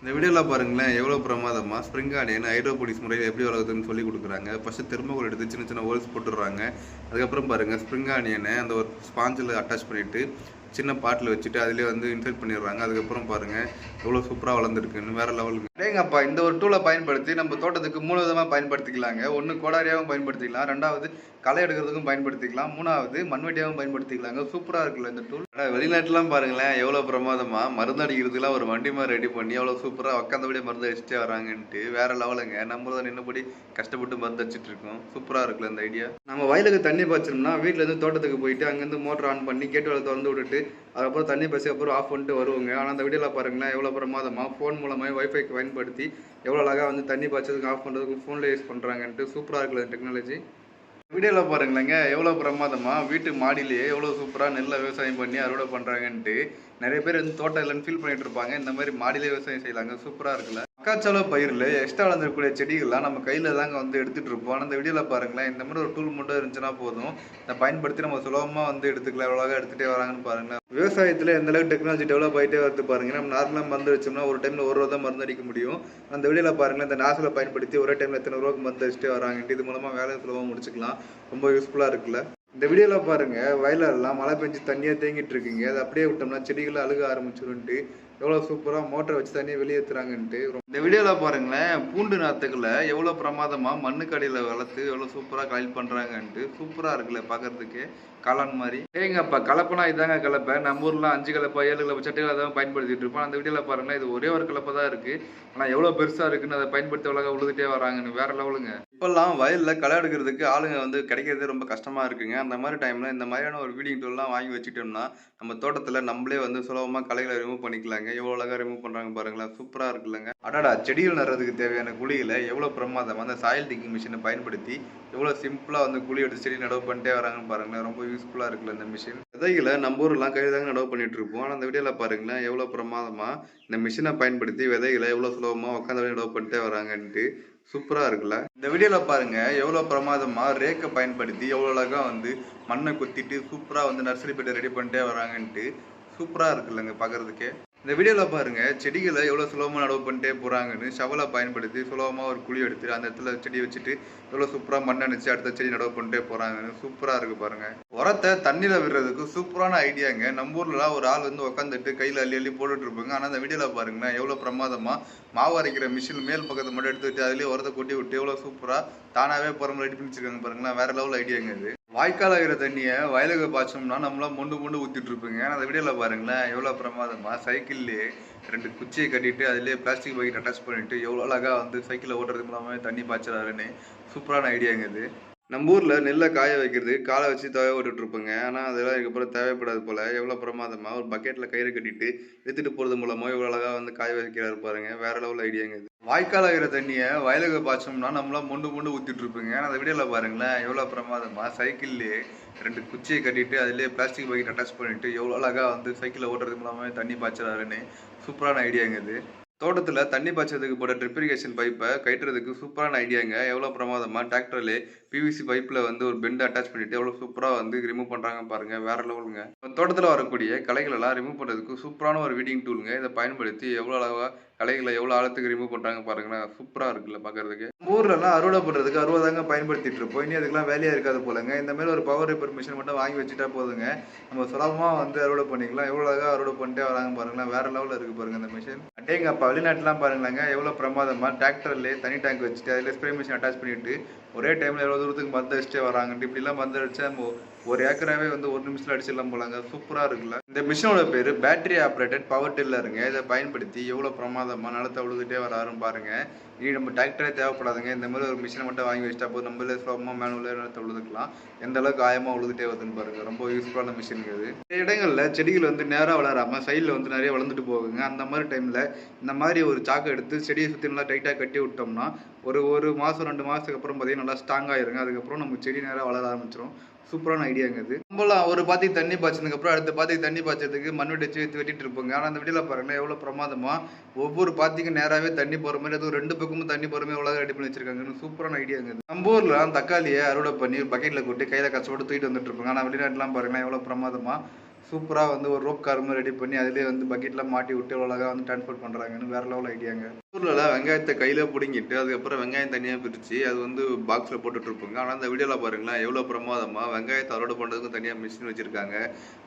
இந்த வீடியோவில் பாருங்களேன் எவ்வளோ பிரமாதமாக ஸ்ப்ரிங் ஆனியன் ஹைட்ரோபோனிக்ஸ் முறையில் எப்படி வளர்க்குதுன்னு சொல்லி கொடுக்குறாங்க. ஃபஸ்ட்டு திரும்பக்கூட எடுத்து சின்ன சின்ன ஹோல்ஸ் போட்டுடுறாங்க. அதுக்கப்புறம் பாருங்கள் ஸ்ப்ரிங் ஆனியனை அந்த ஒரு ஸ்பாஞ்சில் அட்டாச் பண்ணிவிட்டு சின்ன பாட்டில் வச்சுட்டு அதிலே வந்து இன்சர்ட் பண்ணிடுறாங்க. அதுக்கப்புறம் பாருங்கள் எவ்வளோ சூப்பராக வளர்ந்துருக்குன்னு வேறு லெவலுக்கு டேங்கப்பா இந்த ஒரு டூலை பயன்படுத்தி நம்ம தோட்டத்துக்கு மூணு விதமாக பயன்படுத்திக்கலாங்க. ஒன்று கோடாரியாகவும் பயன்படுத்திக்கலாம். ரெண்டாவது களை எடுக்கிறதுக்கும் பயன்படுத்திக்கலாம். மூணாவது மண்வெட்டியாகவும் பயன்படுத்திக்கலாங்க. சூப்பராக இருக்குல்ல இந்த டூல் ஆனால் வெளிநாட்டிலாம் பாருங்களேன் எவ்வளோ பிரமாதமாக மருந்து அடிக்கிறதுக்குலாம் ஒரு வண்டி மாதிரி ரெடி பண்ணி எவ்வளோ சூப்பராக உட்காந்தபடியே மருந்து அடிச்சுட்டே வராங்கன்ட்டு வேறு லெவலுங்க நம்ம தான் நின்னபடி கஷ்டப்பட்டு மருந்து அடிச்சுட்டு இருக்கோம். சூப்பராக இருக்குல்ல இந்த ஐடியா நம்ம வயலுக்கு தண்ணி பாய்ச்சோம்னா வீட்டிலேருந்து தோட்டத்துக்கு போயிட்டு அங்கேருந்து மோட்டர் ஆன் பண்ணி கேட்டு வேலை திறந்து விட்டுட்டு அதுக்கப்புறம் தண்ணி பசி அப்புறம் ஆஃப் பண்ணிட்டு வருவாங்க. ஆனால் அந்த வீடியோவில் பாருங்களேன் எவ்வளோ பிரமாதமாக ஃபோன் மூலமாக வைஃபைக்கு பயன்படுத்தி எவ்வளோ அழகாக வந்து தண்ணி பாய்ச்சதுக்கு ஆஃப் பண்ணுறதுக்கு ஃபோனில் யூஸ் பண்ணுறாங்கன்ட்டு சூப்பராக இருக்குல்ல டெக்னாலஜி வீடியோவில் பாருங்களேங்க எவ்வளோ பிரமாதமாக வீட்டு மாடியிலேயே எவ்வளோ சூப்பராக நெல்லை விவசாயம் பண்ணி அறுவடை பண்ணுறாங்கன்ட்டு நிறைய பேர் வந்து தோட்டம் இல்லைன்னு ஃபீல் பண்ணிகிட்டு இருப்பாங்க. இந்த மாதிரி மாடியிலே விவசாயம் செய்யலாங்க சூப்பராக இருக்குல்ல. மக்காச்சோள பயிரில் எக்ஸ்ட்ரா வளர்ந்துருக்கக்கூடிய செடிகள்லாம் நம்ம கையில் தாங்க வந்து எடுத்துகிட்டு இருப்போம். ஆனால் இந்த வீடியோவில் பாருங்களேன் இந்த மாதிரி ஒரு டூல் மட்டும் இருந்துச்சுன்னா போதும். இதை பயன்படுத்தி நம்ம சுலபமாக வந்து எடுத்துக்கலாம். எவ்வளோ எடுத்துகிட்டே வராங்கன்னு பாருங்களேன். விவசாயத்தில் எந்த அளவுக்கு டெக்னாலஜி டெவலப் ஆகிட்டே வருது பாருங்க நம்ம நார்மலாக மருந்து வச்சோம்னா ஒரு டைமில் ஒரு ரூபா தான் மருந்து அடிக்க முடியும். அந்த வீடியோவில் பாருங்களேன் இந்த நாசில் பயன்படுத்தி ஒரே டைமில் எத்தனை ரூபாய்க்கு மருந்து வச்சுட்டே வராங்கன்ட்டு இது மூலமாக வேலை சுலபமாக முடிச்சுக்கலாம். ரொம்ப யூஸ்ஃபுல்லாக இருக்குல்ல. இந்த வீடியோவில் பாருங்க வயலெல்லாம் மழை பெஞ்சு தண்ணியாக தேங்கிட்டு இருக்குங்க. அதை அப்படியே விட்டோம்னா செடிகளை அழுக ஆரம்பிச்சிருன்ட்டு எவ்வளோ சூப்பராக மோட்டரை வச்சு தண்ணியை வெளியேற்றுறாங்கன்ட்டு இந்த வீடியோவில் பாருங்களேன் பூண்டு நாற்றுக்களை எவ்வளோ பிரமாதமாக மண்ணுக்கடியில் வளர்த்து எவ்வளோ சூப்பராக கலெக்ட் பண்ணுறாங்கன்ட்டு சூப்பராக இருக்குல்ல பார்க்குறதுக்கு காளான் மாதிரி. ஏங்கப்பா கலப்பைனா இதாங்க கலப்பை. நம்ம ஊர்லாம் அஞ்சு கலப்பா ஏழு கலப்பை சட்டைகளை தான் பயன்படுத்திட்டு இருப்போம். அந்த வீடியோவில் பாருங்களேன் இது ஒரே ஒரு கலப்பை தான் இருக்குது ஆனால் எவ்வளோ பெருசாக இருக்குன்னு அதை பயன்படுத்தி எவ்வளோ உழுதுகிட்டே வராங்கன்னு வேற லெவலுங்க. இப்போல்லாம் வயலில் களை எடுக்கிறதுக்கு ஆளுங்க வந்து கிடைக்கிறது ரொம்ப கஷ்டமாக இருக்குங்க. அந்த மாதிரி டைமில் இந்த மாதிரியான ஒரு வீடிங் டூல்லாம் வாங்கி வச்சுட்டோம்னா நம்ம தோட்டத்தில் நம்மளே வந்து சுலபமாக களைகளை ரிமூவ் பண்ணிக்கலாங்க. எவ்வளோ அழகாக ரிமூவ் பண்ணுறாங்க பாருங்களேன். சூப்பராக இருக்குல்லங்க. அடாடா செடிகள் நடுறதுக்கு தேவையான குழியில் எவ்வளோ பிரமாதம் அந்த சாயில் டிக்கிங் மிஷினை பயன்படுத்தி எவ்வளோ சிம்பிளாக வந்து குழி எடுத்து செடி நடவு பண்ணிட்டே வராங்கன்னு பாருங்களேன். ரொம்ப யூஸ்ஃபுல்லாக இருக்குல்ல இந்த மிஷின் விதைகளை நம்ம ஊர்லாம் கையில் தாங்க நடவு பண்ணிட்டு இருப்போம். ஆனால் அந்த வீடியோவில் பாருங்களேன் எவ்வளோ பிரமாதமாக இந்த மிஷினை பயன்படுத்தி விதைகளை எவ்வளோ சுலபமாக உட்காந்து நடவு பண்ணிட்டே வராங்கன்ட்டு சூப்பராக இருக்குல்ல? இந்த வீடியோவில் பாருங்க எவ்வளோ பிரமாதமாக ரேக்கை பயன்படுத்தி எவ்வளோ அழகாக வந்து மண்ணை கொத்திட்டு சூப்பராக வந்து நர்சரி பெட்டை ரெடி பண்ணிட்டே வராங்கன்ட்டு சூப்பராக இருக்குல்லங்க பார்க்கறதுக்கே இந்த வீடியோவில் பாருங்க செடிகளை எவ்வளோ சுலபமாக நடவு பண்ணிட்டே போகிறாங்கன்னு ஷவலை பயன்படுத்தி சுலபமாக ஒரு குழி எடுத்து அந்த இடத்துல செடி வச்சுட்டு எவ்வளோ சூப்பராக மண் அணைச்சு அடுத்த செடி நடவு பண்ணிட்டே போகிறாங்கன்னு சூப்பராக இருக்குது பாருங்கள் உரத்தை தண்ணியில் விடுறதுக்கு சூப்பரான ஐடியாங்க. நம்ம ஊர்லலாம் ஒரு ஆள் வந்து உட்காந்துட்டு கையில் அள்ளி அள்ளி போட்டுட்டு இருப்பாங்க. ஆனால் அந்த வீடியோவில் பாருங்களேன் எவ்வளோ பிரமாதமாக மாவு அரைக்கிற மிஷின் மேல் பக்கத்தை மட்டும் எடுத்துட்டு அதுலேயே உரத்தை கொட்டி விட்டு எவ்வளோ சூப்பராக தானாகவே புறம்பு ரெடி பண்ணி வச்சிருக்காங்க பாருங்களேன். வேற லெவல் ஐடியாங்க இது. வாய்க்கால் ஆகிற தண்ணியை வயலுக்கு பாய்ச்சோம்னா நம்மளாம் மொண்டு மொண்டு ஊற்றிட்டு இருப்பீங்க. அந்த வீடியோவில் பாருங்களேன் எவ்வளோ பிரமாதமாக சைக்கிள்லேயே ரெண்டு குச்சியை கட்டிட்டு அதுலேயே பிளாஸ்டிக் பக்கெட் அட்டாச் பண்ணிட்டு எவ்வளோ அழகாக வந்து சைக்கிளில் ஓட்டுறது மூலமாகவே தண்ணி பாய்ச்சலாருன்னு சூப்பரான ஐடியாங்க இது. நம்ம ஊரில் நெல்லை காய வைக்கிறது காலை வச்சு தேவை விட்டுட்டு இருப்போங்க ஆனால் அதெல்லாம் இதுக்கப்புறம் தேவைப்படாது போல். எவ்வளோ பிரமாதமாக ஒரு பக்கெட்டில் கயிறு கட்டிட்டு எடுத்துகிட்டு போகிறது மூலமாக எவ்வளோ அழகாக வந்து காய வைக்கிறாரு பாருங்க. வேற லெவல் ஐடியாங்க இது. வாய்க்கால் ஆகிற தண்ணியை வயலுக்கு பாய்ச்சோம்னா நம்மளாம் மொண்டு மொண்டு ஊற்றிட்டு இருப்போங்க ஆனால் அந்த வீடியோவில் பாருங்களேன். எவ்வளோ பிரமாதமாக சைக்கிள்லேயே ரெண்டு குச்சியை கட்டிட்டு அதுலேயே பிளாஸ்டிக் பக்கெட் அட்டாச் பண்ணிட்டு எவ்வளோ அழகாக வந்து சைக்கிளில் ஓட்டுறது மூலமாகவே தண்ணி பாய்ச்சறாருன்னு சூப்பரான ஐடியாங்க இது. தோட்டத்தில் தண்ணி பாய்ச்சதுக்கு போட ட்ரிப்ரிகேஷன் பைப்பை கட்டுறதுக்கு சூப்பரான ஐடியாங்க எவ்வளோ பிரமாதமாக டிராக்டர்லேயே பிவிசி பைப்பில் வந்து ஒரு பெண்டு அட்டாச் பண்ணிட்டு எவ்வளோ சூப்பராக வந்து ரிமூவ் பண்ணுறாங்க பாருங்க வேற லெவலுங்க தோட்டத்தில் வரக்கூடிய களைகளெல்லாம் ரிமூவ் பண்ணுறதுக்கு சூப்பரான ஒரு வீடிங் டூலுங்க இதை பயன்படுத்தி எவ்வளோ அழகாக கலைகளை எவ்வளோ ஆழத்துக்கு ரிமூவ் பண்ணுறாங்க பாருங்கன்னா சூப்பராக இருக்குல்ல பார்க்கறதுக்கு ஊர்லலாம் அறுவடை பண்ணுறதுக்கு அறுவடை தாங்க பயன்படுத்திட்டு இருப்போம். இனி அதுக்கெல்லாம் வேலையாக இருக்காது போலங்க. இந்த மாதிரி ஒரு பவர் ரிப்பர் மிஷின் மட்டும் வாங்கி வச்சுட்டா போதுங்க. நம்ம சுலபமாக வந்து அறுவடை பண்ணிக்கலாம். எவ்வளோ அழகாக அறுவடை பண்ணிட்டே வராங்க பாருங்களேன். வேற லெவலில் இருக்கு பாருங்க இந்த மிஷின் அட்டேங்கப்பா வெளிநாட்டுலாம் பாருங்களாங்க. எவ்வளோ பிரமாதமாக டிராக்டர்லேயே தனி டேங்க் வச்சுட்டு அதில் ஸ்ப்ரே மிஷின் அட்டாச் பண்ணிட்டு ஒரே டைமில் எவ்வளோ தூரத்துக்கு மருந்து அடிச்சிட்டே வராங்கன்ட்டு. இப்படிலாம் மருந்து அடிச்சா நம்ம ஒரு ஏக்கராகவே வந்து ஒரு நிமிஷத்தில் அடிச்சிடலாம் போலாங்க. சூப்பராக இருக்குல்ல. இந்த மிஷினோட பேர் பேட்டரி ஆப்ரேட்டட் பவர் டில்லருங்க இதை பயன்படுத்தி எவ்வளோ பிரமாதமாக நிலத்தை உழுதுகிட்டே வராருன்னு பாருங்க. இனி நம்ம டிராக்டரே தேவைப்படாதுங்க. இந்த மாதிரி ஒரு மிஷினை மட்டும் வாங்கி வச்சிட்டா போதும். நம்மளே சுலபமாக மேனுவலே நிலத்தை உழுதுக்கலாம். எந்த அளவுக்கு ஆயமாக உழுதுட்டே வருதுன்னு பாருங்க. ரொம்ப யூஸ்ஃபுல்லான மிஷினுங்க இது. சில இடங்களில் செடிகள் வந்து நேராக வளராமல் சைடில் வந்து நிறைய வளர்ந்துட்டு போகுங்க. அந்த மாதிரி டைமில் இந்த மாதிரி ஒரு சாக்கை எடுத்து செடியை சுற்றி நல்லா டைட்டாக கட்டி விட்டோம்னா ஒரு ஒரு மாதம் ரெண்டு மாதத்துக்கு அப்புறம் பார்த்தீங்கன்னா நல்லா ஸ்ட்ராங் ஆயிருங்க. அதுக்கப்புறம் நம்ம செடி நேராக வளர ஆரம்பிச்சிடும் சூப்பரான ஐடியாங்க இது. நம்மளாம் ஒரு பாத்திக்கு தண்ணி பாய்ச்சதுக்கு அப்புறம் அடுத்த பாத்திக்கு தண்ணி பாய்ச்சதுக்கு மண் வெட்டி வச்சு வெட்டிட்டு இருப்பாங்க. ஆனால் அந்த வீடியோவில் பாருங்களேன் எவ்வளோ பிரமாதமா ஒவ்வொரு பாத்திக்கும் நேராகவே தண்ணி போகிற மாதிரி அதுவும் ரெண்டு பக்கமும் தண்ணி போகிற மாதிரி எவ்வளோ ரெடி பண்ணி வச்சிருக்காங்கன்னு சூப்பரான ஐடியாங்க இது. நம்ம ஊரில் தக்காளியை அறுவடை பண்ணி பக்கெட்டில் கொட்டி கையில் கஷ்டப்பட்டு தூக்கிட்டு வந்துட்டு இருப்பாங்க. ஆனால் வெளிநாட்டுலாம் பாருங்களேன் எவ்வளோ பிரமாதமா சூப்பராக வந்து ஒரு ரோப் கார் மாதிரி ரெடி பண்ணி அதிலே வந்து பக்கெட்லாம் மாட்டி விட்டு அழகாக வந்து டிரான்ஸ்போர்ட் பண்ணுறாங்கன்னு வேற லெவல் ஐடியாங்க ஊரில் வெங்காயத்தை கையில் பிடுங்கிட்டு அதுக்கப்புறம் வெங்காயம் தனியாக பிரித்து அது வந்து பாக்ஸில் போட்டுட்ருப்பாங்க ஆனால் அந்த வீடியோவில் பாருங்களேன் எவ்வளோ பிரமாதமாக வெங்காயத்தை அறுவடை பண்ணுறதுக்கும் தனியாக மிஷின் வச்சுருக்காங்க.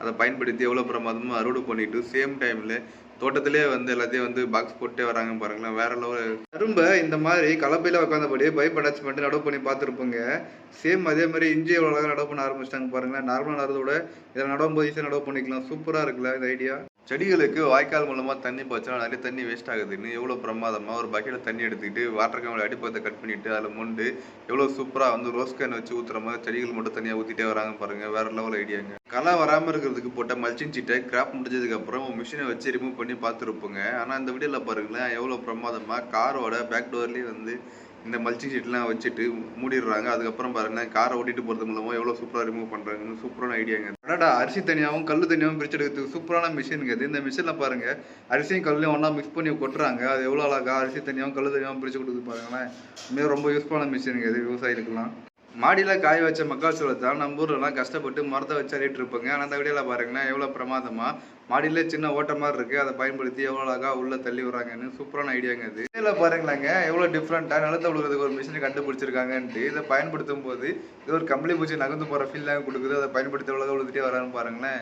அதை பயன்படுத்தி எவ்வளோ பிரமாதமாக அறுவடை பண்ணிட்டு சேம் டைமில் தோட்டத்திலே வந்து எல்லாத்தையும் வந்து பாக்ஸ் போட்டே வராங்க பாருங்களேன். வேற லெவல் கரும்பை இந்த மாதிரி கலப்பையில் உட்காந்தபடியே பைப் அட்டாச் நடவு பண்ணி பார்த்துருப்போங்க. சேம் அதே மாதிரி இஞ்சி எவ்வளோ அழகாக நடவு பண்ண ஆரம்பிச்சிட்டாங்க பாருங்களேன். நார்மலாக நடறத விட இதில் நடவும் போது ஈஸியாக நடவு பண்ணிக்கலாம். சூப்பராக இருக்குல்ல இந்த ஐடியா செடிகளுக்கு வாய்க்கால் மூலமாக தண்ணி பாய்ச்சா நிறைய தண்ணி வேஸ்ட் ஆகுதுன்னு எவ்வளோ பிரமாதமாக ஒரு பக்கெட்ல தண்ணி எடுத்துக்கிட்டு வாட்டர் கேமில் அடிப்பத்தை கட் பண்ணிட்டு அதில் மொண்டு எவ்வளோ சூப்பராக வந்து ரோஸ் கேன் வச்சு ஊற்றுற மாதிரி செடிகள் மட்டும் தனியாக ஊற்றிட்டே வராங்க பாருங்க. வேற லெவல் ஐடியாங்க களை வராமல் இருக்கிறதுக்கு போட்ட மல்ச்சிங் சீட்டை கிராப் முடிஞ்சதுக்கப்புறம் மிஷினை வச்சு ரிமூவ் பண்ணி பார்த்துருப்போங்க. ஆனால் இந்த வீடியோவில் பாருங்களேன் எவ்வளோ பிரமாதமாக காரோட பேக் டோர்லேயே வந்து இந்த மல்ச்சிங் ஷீட்லாம் வச்சுட்டு மூடிடுறாங்க. அதுக்கப்புறம் பாருங்க காரை ஓட்டிட்டு போறது மூலமா எவ்வளவு சூப்பரா ரிமூவ் பண்றாங்கன்னு சூப்பரான ஐடியாங்க அடாடா அரிசி தனியாகவும் கல் தனியாகவும் பிரிச்சு சூப்பரான மிஷினுங்க இது. இந்த மிஷினில் பாருங்க அரிசியும் கல்லையும் ஒன்றா மிக்ஸ் பண்ணி கொட்டுறாங்க. அது எவ்வளோ அழகா அரிசி தனியாகவும் கல் தனியாகவும் பிரிச்சு கொடுத்து பாருங்களேன். உண்மையாக ரொம்ப யூஸ்ஃபுல்லான மிஷினுங்க இது விவசாயிகளுக்குலாம் மாடியில் காய வச்ச மக்காச்சோளத்தை நம்ம ஊர்லலாம் கஷ்டப்பட்டு மரத்தை வச்சு அள்ளிட்டு இருப்பாங்க. ஆனால் அந்த வீடியோவில் பாருங்களேன் எவ்வளோ பிரமாதமாக மாடியில் சின்ன ஓட்ட மாதிரி இருக்கு. அதை பயன்படுத்தி எவ்வளோ அழகாக உள்ளே தள்ளி விடுறாங்கன்னு சூப்பரான ஐடியாங்க இது. இதில் பாருங்களாங்க எவ்வளோ டிஃப்ரெண்ட்டாக நிலத்தை விழுகிறதுக்கு ஒரு மிஷினை கண்டுபிடிச்சிருக்காங்கன்ட்டு. இதை பயன்படுத்தும் போது இது ஒரு கம்பளி பூச்சி நகர்ந்து போகிற ஃபீல் கொடுக்குது. அதை பயன்படுத்தி எவ்வளோ விழுதுட்டே வரான்னு பாருங்களேன்.